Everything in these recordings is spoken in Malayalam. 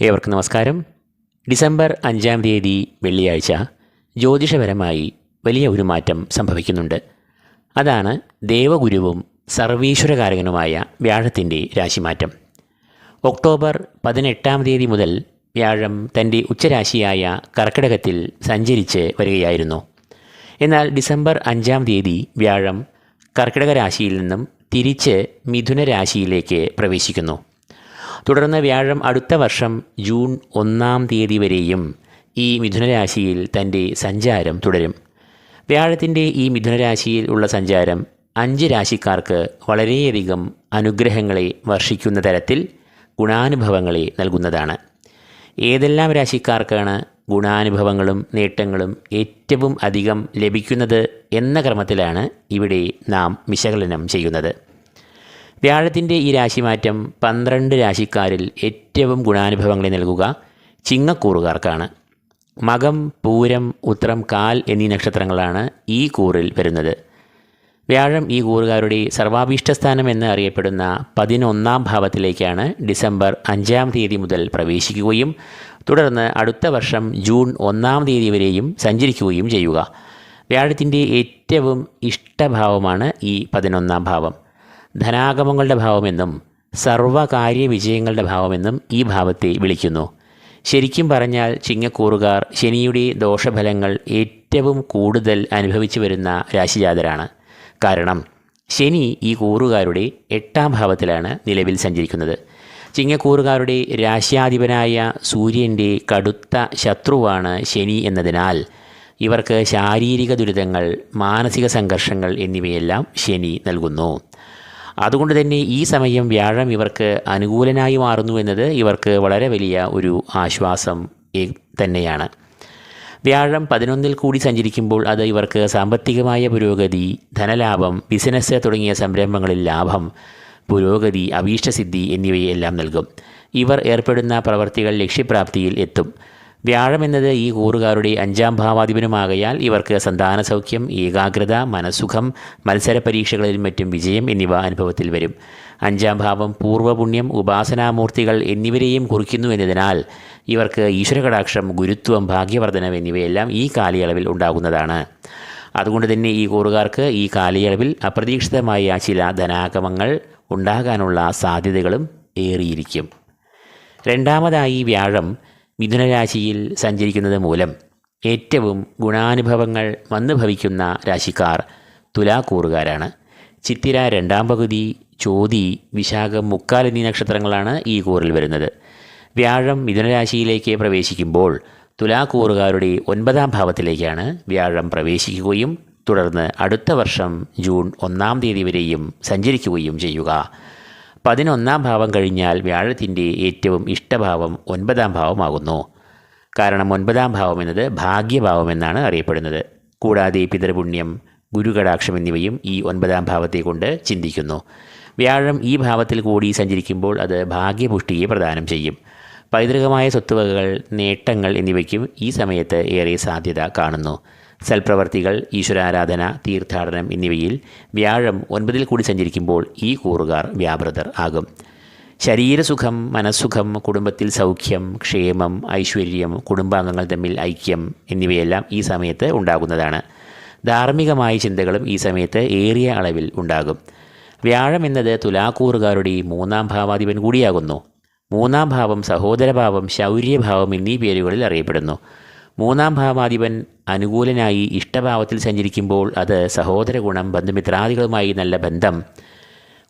ഏവർക്കും നമസ്കാരം. ഡിസംബർ അഞ്ചാം തീയതി വെള്ളിയാഴ്ച ജ്യോതിഷപരമായി വലിയ ഒരു മാറ്റം സംഭവിക്കുന്നുണ്ട്. അതാണ് ദേവഗുരുവും സർവീശ്വരകാരകനുമായ വ്യാഴത്തിന്റെ രാശിമാറ്റം. ഒക്ടോബർ പതിനെട്ടാം തീയതി മുതൽ വ്യാഴം തന്റെ ഉച്ചരാശിയായ കർക്കിടകത്തിൽ സഞ്ചരിച്ച് വരികയായിരുന്നു. എന്നാൽ ഡിസംബർ അഞ്ചാം തീയതി വ്യാഴം കർക്കിടക രാശിയിൽ നിന്നും തിരിച്ച് മിഥുന രാശിയിലേക്ക് പ്രവേശിക്കുന്നു. തുടർന്ന് വ്യാഴം അടുത്ത വർഷം ജൂൺ ഒന്നാം തീയതി വരെയും ഈ മിഥുനരാശിയിൽ തന്റെ സഞ്ചാരം തുടരും. വ്യാഴത്തിന്റെ ഈ മിഥുനരാശിയിൽ ഉള്ള സഞ്ചാരം അഞ്ച് രാശിക്കാർക്ക് വളരെയധികം അനുഗ്രഹങ്ങളെ വർഷിക്കുന്ന തരത്തിൽ ഗുണാനുഭവങ്ങളെ നൽകുന്നതാണ്. ഏതെല്ലാം രാശിക്കാർക്കാണ് ഗുണാനുഭവങ്ങളും നേട്ടങ്ങളും ഏറ്റവും അധികം ലഭിക്കുന്നത് എന്ന ക്രമത്തിലാണ് ഇവിടെ നാം വിശകലനം ചെയ്യുന്നത്. വ്യാഴത്തിന്റെ ഈ രാശിമാറ്റം പന്ത്രണ്ട് രാശിക്കാരിൽ ഏറ്റവും ഗുണാനുഭവങ്ങളെ നൽകുക ചിങ്ങക്കൂറുകാർക്കാണ്. മകം പൂരം ഉത്രം കാൽ എന്നീ നക്ഷത്രങ്ങളാണ് ഈ കൂറിൽ വരുന്നത്. വ്യാഴം ഈ കൂറുകാരുടെ സർവാഭീഷ്ടസ്ഥാനം എന്ന് അറിയപ്പെടുന്ന പതിനൊന്നാം ഭാവത്തിലേക്കാണ് ഡിസംബർ അഞ്ചാം തീയതി മുതൽ പ്രവേശിക്കുകയും തുടർന്ന് അടുത്ത വർഷം ജൂൺ ഒന്നാം തീയതി വരെയും സഞ്ചരിക്കുകയും ചെയ്യുക. വ്യാഴത്തിന്റെ ഏറ്റവും ഇഷ്ടഭാവമാണ് ഈ പതിനൊന്നാം ഭാവം. ധനാഗമങ്ങളുടെ ഭാവമെന്നും സർവകാര്യ വിജയങ്ങളുടെ ഭാവമെന്നും ഈ ഭാവത്തെ വിളിക്കുന്നു. ശരിക്കും പറഞ്ഞാൽ ചിങ്ങക്കൂറുകാർ ശനിയുടെ ദോഷഫലങ്ങൾ ഏറ്റവും കൂടുതൽ അനുഭവിച്ചു വരുന്ന രാശിജാതരാണ്. കാരണം ശനി ഈ കൂറുകാരുടെ എട്ടാം ഭാവത്തിലാണ് നിലവിൽ സഞ്ചരിക്കുന്നത്. ചിങ്ങക്കൂറുകാരുടെ രാശ്യാധിപനായ സൂര്യന്റെ കടുത്ത ശത്രുവാണ് ശനി എന്നതിനാൽ ഇവർക്ക് ശാരീരിക ദുരിതങ്ങൾ മാനസിക സംഘർഷങ്ങൾ എന്നിവയെല്ലാം ശനി നൽകുന്നു. അതുകൊണ്ട് തന്നെ ഈ സമയം വ്യാഴം ഇവർക്ക് അനുകൂലനായി മാറുന്നു എന്നത് ഇവർക്ക് വളരെ വലിയ ഒരു ആശ്വാസം തന്നെയാണ്. വ്യാഴം പതിനൊന്നിൽ കൂടി സഞ്ചരിക്കുമ്പോൾ അത് ഇവർക്ക് സാമ്പത്തികമായ പുരോഗതി ധനലാഭം ബിസിനസ് തുടങ്ങിയ സംരംഭങ്ങളിൽ ലാഭം പുരോഗതി അഭീഷ്ടസിദ്ധി എന്നിവയെല്ലാം നൽകും. ഇവർ ഏർപ്പെടുന്ന പ്രവർത്തികൾ ലക്ഷ്യപ്രാപ്തിയിൽ എത്തും. വ്യാഴം എന്നത് ഈ കൂറുകാരുടെ അഞ്ചാം ഭാവാധിപനുമാകയാൽ ഇവർക്ക് സന്താന സൗഖ്യം ഏകാഗ്രത മനസുഖം മത്സര പരീക്ഷകളിൽ മറ്റും വിജയം എന്നിവ അനുഭവത്തിൽ വരും. അഞ്ചാം ഭാവം പൂർവപുണ്യം ഉപാസനാമൂർത്തികൾ എന്നിവരെയും കുറിക്കുന്നു എന്നതിനാൽ ഇവർക്ക് ഈശ്വരകടാക്ഷം ഗുരുത്വം ഭാഗ്യവർദ്ധനം എന്നിവയെല്ലാം ഈ കാലയളവിൽ ഉണ്ടാകുന്നതാണ്. അതുകൊണ്ട് തന്നെ ഈ കൂറുകാർക്ക് ഈ കാലയളവിൽ അപ്രതീക്ഷിതമായ ചില ധനാഗമങ്ങൾ ഉണ്ടാകാനുള്ള സാധ്യതകളും ഏറിയിരിക്കും. രണ്ടാമതായി വ്യാഴം മിഥുനരാശിയിൽ സഞ്ചരിക്കുന്നത് മൂലം ഏറ്റവും ഗുണാനുഭവങ്ങൾ വന്നു ഭവിക്കുന്ന രാശിക്കാർ തുലാക്കൂറുകാരാണ്. ചിത്തിര രണ്ടാം പകുതി ചോതി വിശാഖം മുക്കാൽ എന്നീ നക്ഷത്രങ്ങളാണ് ഈ കൂറിൽ വരുന്നത്. വ്യാഴം മിഥുനരാശിയിലേക്ക് പ്രവേശിക്കുമ്പോൾ തുലാക്കൂറുകാരുടെ ഒൻപതാം ഭാവത്തിലേക്കാണ് വ്യാഴം പ്രവേശിക്കുകയും തുടർന്ന് അടുത്ത വർഷം ജൂൺ ഒന്നാം തീയതി വരെയും സഞ്ചരിക്കുകയും ചെയ്യുക. പതിനൊന്നാം ഭാവം കഴിഞ്ഞാൽ വ്യാഴത്തിന്റെ ഏറ്റവും ഇഷ്ടഭാവം ഒൻപതാം ഭാവമാകുന്നു. കാരണം ഒൻപതാം ഭാവം എന്നത് ഭാഗ്യഭാവം എന്നാണ് അറിയപ്പെടുന്നത്. കൂടാതെ പിതൃപുണ്യം ഗുരുകടാക്ഷം എന്നിവയും ഈ ഒൻപതാം ഭാവത്തെ കൊണ്ട് ചിന്തിക്കുന്നു. വ്യാഴം ഈ ഭാവത്തിൽ കൂടി സഞ്ചരിക്കുമ്പോൾ അത് ഭാഗ്യപുഷ്ടിയെ പ്രദാനം ചെയ്യും. പൈതൃകമായ സ്വത്തുവകകൾ നേട്ടങ്ങൾ എന്നിവയ്ക്കും ഈ സമയത്ത് ഏറെ സാധ്യത കാണുന്നു. സൽപ്രവർത്തികൾ ഈശ്വരാരാധന തീർത്ഥാടനം എന്നിവയിൽ വ്യാഴം ഒൻപതിൽ കൂടി സഞ്ചരിക്കുമ്പോൾ ഈ കൂറുകാർ വ്യാപൃതർ ആകും. ശരീരസുഖം മനസ്സുഖം കുടുംബത്തിൽ സൗഖ്യം ക്ഷേമം ഐശ്വര്യം കുടുംബാംഗങ്ങൾ തമ്മിൽ ഐക്യം എന്നിവയെല്ലാം ഈ സമയത്ത് ഉണ്ടാകുന്നതാണ്. ധാർമ്മികമായ ചിന്തകളും ഈ സമയത്ത് ഏറിയ അളവിൽ ഉണ്ടാകും. വ്യാഴം എന്നത് തുലാക്കൂറുകാരുടെ മൂന്നാം ഭാവാധിപൻ കൂടിയാകുന്നു. മൂന്നാം ഭാവം സഹോദരഭാവം ശൗര്യഭാവം എന്നീ പേരുകളിൽ അറിയപ്പെടുന്നു. മൂന്നാം ഭാവാധിപൻ അനുകൂലനായി ഇഷ്ടഭാവത്തിൽ സഞ്ചരിക്കുമ്പോൾ അത് സഹോദര ഗുണം ബന്ധുമിത്രാദികളുമായി നല്ല ബന്ധം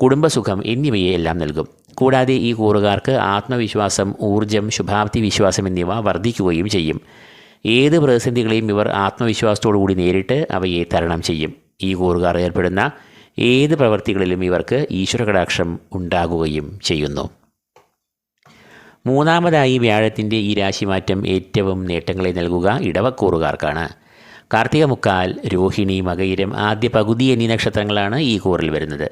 കുടുംബസുഖം എന്നിവയെ എല്ലാം നൽകും. കൂടാതെ ഈ കൂറുകാർക്ക് ആത്മവിശ്വാസം ഊർജം ശുഭാപ്തി വിശ്വാസം എന്നിവ വർദ്ധിക്കുകയും ചെയ്യും. ഏത് പ്രതിസന്ധികളെയും ഇവർ ആത്മവിശ്വാസത്തോടു കൂടി നേരിട്ട് അവയെ തരണം ചെയ്യും. ഈ കൂറുകാർ ഏർപ്പെടുന്ന ഏത് പ്രവൃത്തികളിലും ഇവർക്ക് ഈശ്വരകടാക്ഷം ഉണ്ടാകുകയും ചെയ്യുന്നു. മൂന്നാമതായി വ്യാഴത്തിന്റെ ഈ രാശിമാറ്റം ഏറ്റവും നേട്ടങ്ങളെ നൽകുക ഇടവക്കൂറുകാർക്കാണ്. കാർത്തിക മുക്കാൽ രോഹിണി മകയിരം ആദ്യ പകുതി എന്നീ നക്ഷത്രങ്ങളാണ് ഈ കൂറിൽ വരുന്നത്.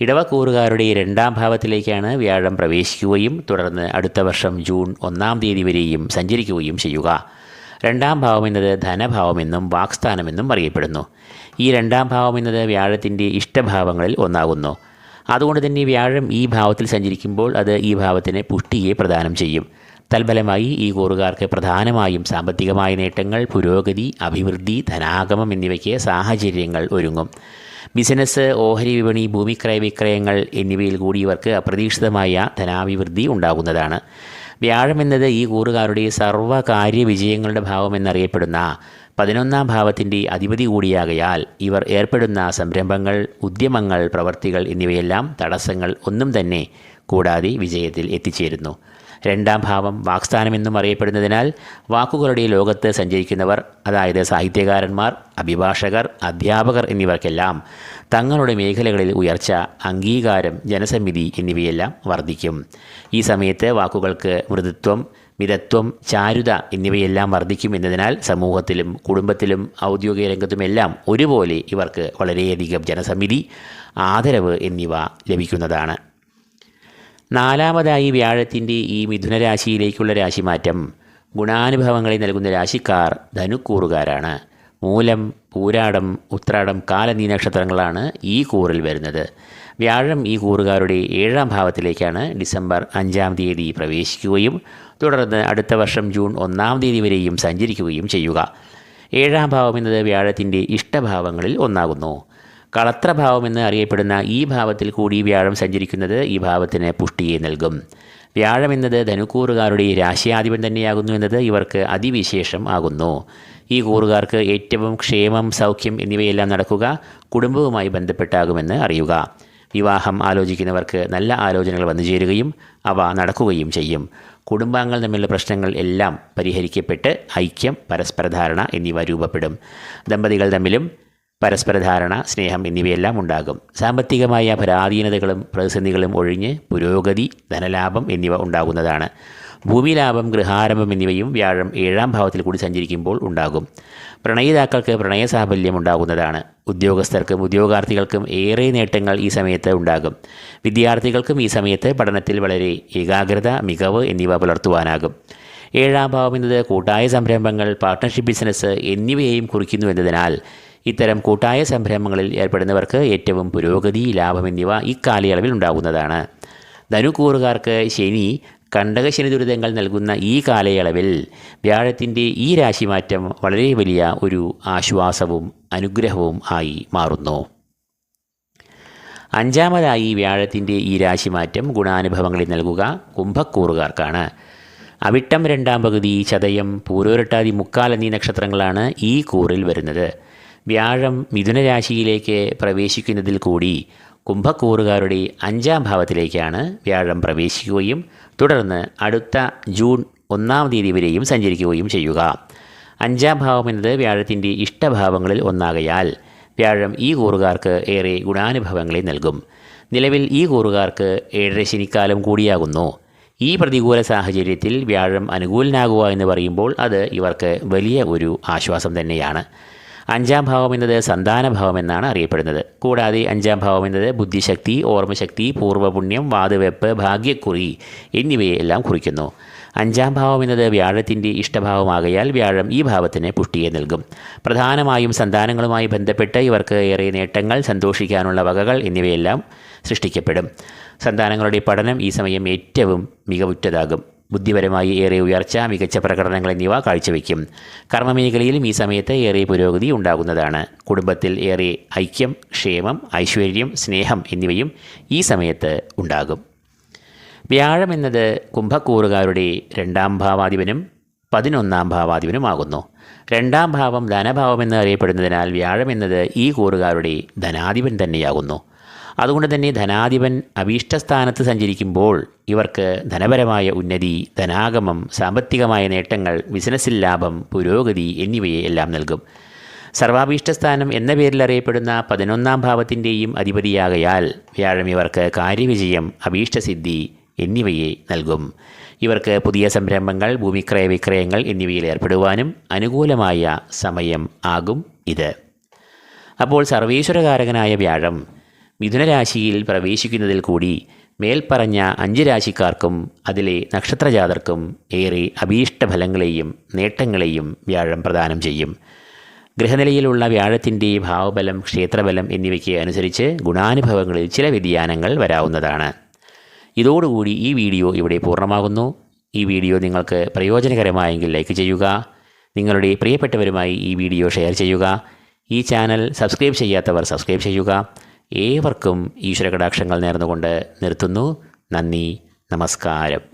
ഇടവക്കൂറുകാരുടെ രണ്ടാം ഭാവത്തിലേക്കാണ് വ്യാഴം പ്രവേശിക്കുകയും തുടർന്ന് അടുത്ത വർഷം ജൂൺ ഒന്നാം തീയതി വരെയും സഞ്ചരിക്കുകയും ചെയ്യുക. രണ്ടാം ഭാവം എന്നത് ധനഭാവമെന്നും വാക്സ്ഥാനമെന്നും അറിയപ്പെടുന്നു. ഈ രണ്ടാം ഭാവം എന്നത് വ്യാഴത്തിന്റെ ഇഷ്ടഭാവങ്ങളിൽ ഒന്നാകുന്നു. അതുകൊണ്ട് തന്നെ വ്യാഴം ഈ ഭാവത്തിൽ സഞ്ചരിക്കുമ്പോൾ അത് ഈ ഭാവത്തിന് പുഷ്ടിയെ പ്രദാനം ചെയ്യും. തൽഫലമായി ഈ കൂറുകാർക്ക് പ്രധാനമായും സാമ്പത്തികമായ നേട്ടങ്ങൾ പുരോഗതി അഭിവൃദ്ധി ധനാഗമം എന്നിവയ്ക്ക് സാഹചര്യങ്ങൾ ഒരുങ്ങും. ബിസിനസ് ഓഹരി വിപണി ഭൂമിക്രയ വിക്രയങ്ങൾ എന്നിവയിൽ കൂടി ഇവർക്ക് അപ്രതീക്ഷിതമായ ധനാഭിവൃദ്ധി ഉണ്ടാകുന്നതാണ്. വ്യാഴം എന്നത് ഈ കൂറുകാരുടെ സർവകാര്യ വിജയങ്ങളുടെ ഭാവമെന്നറിയപ്പെടുന്ന പതിനൊന്നാം ഭാവത്തിന്റെ അധിപതി കൂടിയാകയാൽ ഇവർ ഏർപ്പെടുന്ന സംരംഭങ്ങൾ ഉദ്യമങ്ങൾ പ്രവർത്തികൾ എന്നിവയെല്ലാം തടസ്സങ്ങൾ ഒന്നും തന്നെ കൂടാതെ വിജയത്തിൽ എത്തിച്ചേരുന്നു. രണ്ടാം ഭാവം വാക്സ്ഥാനമെന്നും അറിയപ്പെടുന്നതിനാൽ വാക്കുകളുടെ ലോകത്ത് സഞ്ചരിക്കുന്നവർ അതായത് സാഹിത്യകാരന്മാർ അഭിഭാഷകർ അധ്യാപകർ എന്നിവർക്കെല്ലാം തങ്ങളുടെ മേഖലകളിൽ ഉയർച്ച അംഗീകാരം ജനസമിതി എന്നിവയെല്ലാം വർദ്ധിക്കും. ഈ സമയത്ത് വാക്കുകൾക്ക് മൃദുത്വം മിതത്വം ചാരുത എന്നിവയെല്ലാം വർദ്ധിക്കും എന്നതിനാൽ സമൂഹത്തിലും കുടുംബത്തിലും ഔദ്യോഗിക രംഗത്തുമെല്ലാം ഒരുപോലെ ഇവർക്ക് വളരെയധികം ജനസമിതി ആദരവ് എന്നിവ ലഭിക്കുന്നതാണ്. നാലാമതായി വ്യാഴത്തിന്റെ ഈ മിഥുനരാശിയിലേക്കുള്ള രാശിമാറ്റം. ഗുണാനുഭവങ്ങളെ നൽകുന്ന രാശിക്കാർ ധനുക്കൂറുകാരാണ്. മൂലം പൂരാടം ഉത്രാടം കാലനീ നക്ഷത്രങ്ങളാണ് ഈ കൂറിൽ വരുന്നത്. വ്യാഴം ഈ കൂറുകാരുടെ ഏഴാം ഭാവത്തിലേക്കാണ് ഡിസംബർ അഞ്ചാം തീയതി പ്രവേശിക്കുകയും തുടർന്ന് അടുത്ത വർഷം ജൂൺ ഒന്നാം തീയതി വരെയും സഞ്ചരിക്കുകയും ചെയ്യുക. ഏഴാം ഭാവം എന്നത് വ്യാഴത്തിന്റെ ഇഷ്ടഭാവങ്ങളിൽ ഒന്നാകുന്നു. കളത്രഭാവമെന്ന് അറിയപ്പെടുന്ന ഈ ഭാവത്തിൽ കൂടി വ്യാഴം സഞ്ചരിക്കുന്നത് ഈ ഭാവത്തിന് പുഷ്ടിയെ നൽകും. വ്യാഴം എന്നത് ധനുക്കൂറുകാരുടെ രാശിയാധിപൻ തന്നെയാകുന്നു എന്നത് ഇവർക്ക് അതിവിശേഷം ആകുന്നു. ഈ കൂറുകാർക്ക് ഏറ്റവും ക്ഷേമം സൗഖ്യം എന്നിവയെല്ലാം നടക്കുക കുടുംബവുമായി ബന്ധപ്പെട്ടാകുമെന്ന് അറിയുക. വിവാഹം ആലോചിക്കുന്നവർക്ക് നല്ല ആലോചനകൾ വന്നു ചേരുകയും അവ നടക്കുകയും ചെയ്യും. കുടുംബാംഗങ്ങൾ തമ്മിലുള്ള പ്രശ്നങ്ങൾ എല്ലാം പരിഹരിക്കപ്പെട്ട് ഐക്യം പരസ്പരധാരണ എന്നിവ രൂപപ്പെടും. ദമ്പതികൾ തമ്മിലും പരസ്പര ധാരണ സ്നേഹം എന്നിവയെല്ലാം ഉണ്ടാകും. സാമ്പത്തികമായ പരാധീനതകളും പ്രതിസന്ധികളും ഒഴിഞ്ഞ് പുരോഗതി ധനലാഭം എന്നിവ ഉണ്ടാകുന്നതാണ്. ഭൂമിലാഭം ഗൃഹാരംഭം എന്നിവയും വ്യാഴം ഏഴാം ഭാവത്തിൽ കൂടി സഞ്ചരിക്കുമ്പോൾ ഉണ്ടാകും. പ്രണയിതാക്കൾക്ക് പ്രണയ സാഫല്യം ഉണ്ടാകുന്നതാണ്. ഉദ്യോഗസ്ഥർക്കും ഉദ്യോഗാർത്ഥികൾക്കും ഏറെ നേട്ടങ്ങൾ ഈ സമയത്ത് ഉണ്ടാകും. വിദ്യാർത്ഥികൾക്കും ഈ സമയത്ത് പഠനത്തിൽ വളരെ ഏകാഗ്രത മികവ് എന്നിവ പുലർത്തുവാനാകും. ഏഴാം ഭാവം എന്നത് കൂട്ടായ സംരംഭങ്ങൾ പാർട്ട്ണർഷിപ്പ് ബിസിനസ് എന്നിവയെയും കുറിക്കുന്നു എന്നതിനാൽ ഇത്തരം കൂട്ടായ സംരംഭങ്ങളിൽ ഏർപ്പെടുന്നവർക്ക് ഏറ്റവും പുരോഗതി ലാഭം എന്നിവ ഇക്കാലയളവിൽ ഉണ്ടാകുന്നതാണ്. ധനുക്കൂറുകാർക്ക് ശനി കണ്ടകശനി ദുരിതങ്ങൾ നൽകുന്ന ഈ കാലയളവിൽ വ്യാഴത്തിന്റെ ഈ രാശിമാറ്റം വളരെ വലിയ ഒരു ആശ്വാസവും അനുഗ്രഹവും ആയി മാറുന്നു. അഞ്ചാമതായി വ്യാഴത്തിന്റെ ഈ രാശിമാറ്റം ഗുണാനുഭവങ്ങളിൽ നൽകുക കുംഭക്കൂറുകാർക്കാണ്. അവിട്ടം രണ്ടാം പകുതി ചതയം പൂരോരട്ടാതി മുക്കാൽ എന്നീ നക്ഷത്രങ്ങളാണ് ഈ കൂറിൽ വരുന്നത്. വ്യാഴം മിഥുനരാശിയിലേക്ക് പ്രവേശിക്കുന്നതിൽ കൂടി കുംഭക്കൂറുകാരുടെ അഞ്ചാം ഭാവത്തിലേക്കാണ് വ്യാഴം പ്രവേശിക്കുകയും തുടർന്ന് അടുത്ത ജൂൺ ഒന്നാം തീയതി വരെയും സഞ്ചരിക്കുകയും ചെയ്യുക. അഞ്ചാം ഭാവം എന്നത് വ്യാഴത്തിന്റെ ഇഷ്ടഭാവങ്ങളിൽ ഒന്നാകയാൽ വ്യാഴം ഈ കൂറുകാർക്ക് ഏറെ ഗുണാനുഭവങ്ങളെ നൽകും. നിലവിൽ ഈ കൂറുകാർക്ക് ഏഴര ശനിക്കാലം കൂടിയാകുന്നു. ഈ പ്രതികൂല സാഹചര്യത്തിൽ വ്യാഴം അനുകൂലനാകുക എന്ന് പറയുമ്പോൾ അത് ഇവർക്ക് വലിയ ഒരു ആശ്വാസം തന്നെയാണ്. അഞ്ചാം ഭാവം എന്നത് സന്താനഭാവം എന്നാണ് അറിയപ്പെടുന്നത്. കൂടാതെ അഞ്ചാം ഭാവം എന്നത് ബുദ്ധിശക്തി ഓർമ്മശക്തി പൂർവപുണ്യം വാതുവെപ്പ് ഭാഗ്യക്കുറി എന്നിവയെ എല്ലാം കുറിക്കുന്നു. അഞ്ചാം ഭാവം എന്നത് വ്യാഴത്തിന്റെ ഇഷ്ടഭാവമാകയാൽ വ്യാഴം ഈ ഭാവത്തിന് പുഷ്ടിയെ നൽകും. പ്രധാനമായും സന്താനങ്ങളുമായി ബന്ധപ്പെട്ട് ഇവർക്ക് ഏറെ നേട്ടങ്ങൾ സന്തോഷിക്കാനുള്ള വകകൾ എന്നിവയെല്ലാം സൃഷ്ടിക്കപ്പെടും. സന്താനങ്ങളുടെ പഠനം ഈ സമയം ഏറ്റവും മികവുറ്റതാകും. ബുദ്ധിപരമായി ഏറെ ഉയർച്ച മികച്ച പ്രകടനങ്ങൾ എന്നിവ കാഴ്ചവെക്കും. കർമ്മമേഖലയിലും ഈ സമയത്ത് ഏറെ പുരോഗതി ഉണ്ടാകുന്നതാണ്. കുടുംബത്തിൽ ഏറെ ഐക്യം ക്ഷേമം ഐശ്വര്യം സ്നേഹം എന്നിവയും ഈ സമയത്ത് ഉണ്ടാകും. വ്യാഴം എന്നത് കുംഭക്കൂറുകാരുടെ രണ്ടാം ഭാവാധിപനും പതിനൊന്നാം ഭാവാധിപനുമാകുന്നു. രണ്ടാം ഭാവം ധനഭാവം എന്ന് അറിയപ്പെടുന്നതിനാൽ വ്യാഴം എന്നത് ഈ കൂറുകാരുടെ ധനാധിപൻ തന്നെയാകുന്നു. അതുകൊണ്ട് തന്നെ ധനാധിപൻ അഭീഷ്ടസ്ഥാനത്ത് സഞ്ചരിക്കുമ്പോൾ ഇവർക്ക് ധനപരമായ ഉന്നതി ധനാഗമം സാമ്പത്തികമായ നേട്ടങ്ങൾ ബിസിനസ്സിൽ ലാഭം പുരോഗതി എന്നിവയെ എല്ലാം നൽകും. സർവാഭീഷ്ടസ്ഥാനം എന്ന പേരിൽ അറിയപ്പെടുന്ന പതിനൊന്നാം ഭാവത്തിന്റെയും അധിപതിയാകയാൽ വ്യാഴം ഇവർക്ക് കാര്യവിജയം അഭീഷ്ടസിദ്ധി എന്നിവയെ നൽകും. ഇവർക്ക് പുതിയ സംരംഭങ്ങൾ ഭൂമിക്രയ വിക്രയങ്ങൾ എന്നിവയിൽ ഏർപ്പെടുവാനും അനുകൂലമായ സമയം ആകും ഇത്. അപ്പോൾ സർവീശ്വരകാരകനായ വ്യാഴം മിഥുനരാശിയിൽ പ്രവേശിക്കുന്നതിൽ കൂടി മേൽപ്പറഞ്ഞ അഞ്ച് രാശിക്കാർക്കും അതിലെ നക്ഷത്രജാതർക്കും ഏറെ അഭീഷ്ടഫലങ്ങളെയും നേട്ടങ്ങളെയും വ്യാഴം പ്രദാനം ചെയ്യും. ഗ്രഹനിലയിലുള്ള വ്യാഴത്തിന്റെ ഭാവബലം ക്ഷേത്രബലം എന്നിവയ്ക്ക് അനുസരിച്ച് ഗുണാനുഭവങ്ങളിൽ ചില വ്യതിയാനങ്ങൾ വരാവുന്നതാണ്. ഇതോടുകൂടി ഈ വീഡിയോ ഇവിടെ പൂർണമാകുന്നു. ഈ വീഡിയോ നിങ്ങൾക്ക് പ്രയോജനകരമായെങ്കിൽ ലൈക്ക് ചെയ്യുക. നിങ്ങളുടെ പ്രിയപ്പെട്ടവരുമായി ഈ വീഡിയോ ഷെയർ ചെയ്യുക. ഈ ചാനൽ സബ്സ്ക്രൈബ് ചെയ്യാത്തവർ സബ്സ്ക്രൈബ് ചെയ്യുക. ഏവർക്കും ഈശ്വര കടാക്ഷങ്ങൾ നേർന്നുകൊണ്ട് നിർത്തുന്നു. നന്ദി നമസ്കാരം.